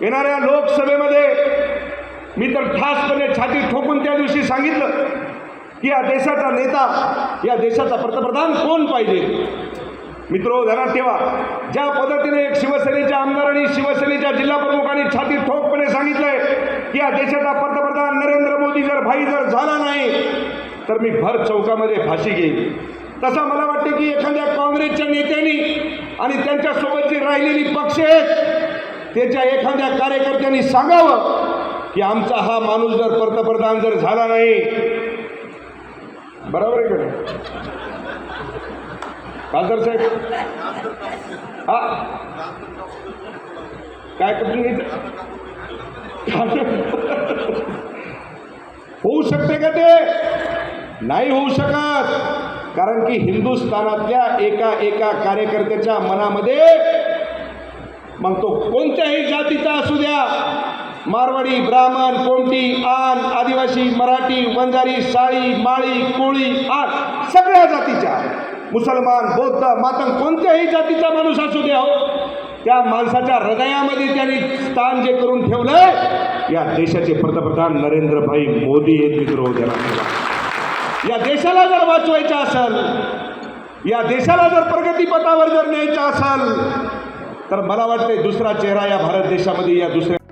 येणाऱ्या लोकसभेमध्ये मी तर ठासपणे छाती ठोकून त्या दिवशी सांगितलं की या देशाचा नेता या देशाचा पंतप्रधान कोण पाहिजे? मित्रो ध्यानात ठेवा. ज्या पद्धतीने एक शिवसेनेच्या आमदारांनी शिवसेनेच्या जिल्हाप्रमुखांनी छाती ठोकपणे सांगितलंय की या देशाचा पंतप्रधान नरेंद्र मोदी जर भाई जर झाला नाही तर मी भर चौकामध्ये फाशी घेईन. तसं मला वाटते की एखाद्या काँग्रेसच्या नेत्यांनी आणि त्यांच्यासोबतची राहिलेली पक्ष आहेत त्याच्या एखाद्या कार्यकर्त्यांनी सांगावं की आमचा हा माणूस जर पंतप्रधान जर झाला नाही. बरोबर आहे का खासदार साहेब हा? काय करतो होऊ शकते का ते? नाही होऊ शकत. कारण की हिंदुस्थानातल्या एका एका कार्यकर्त्याच्या मनामध्ये मग तो कोणत्याही जातीचा असू द्या. मारवाडी ब्राह्मण कोमटी आन आदिवासी मराठी वंजारी साळी माळी कोळी आन सगळ्या जातीच्या मुसलमान बौद्ध मातंग कोणत्याही जातीचा माणूस असू द्या हो. त्या माणसाच्या हृदयामध्ये त्यांनी स्थान जे करून ठेवलंय या देशाचे पंतप्रधान नरेंद्रभाई मोदी आहेत मित्र या देशाला जर वाचवायचं असेल या देशाला जर प्रगतीपथावर जर न्यायचं असेल तर मला वाटतंय दुसरा चेहरा या भारत देशामध्ये या दुसऱ्या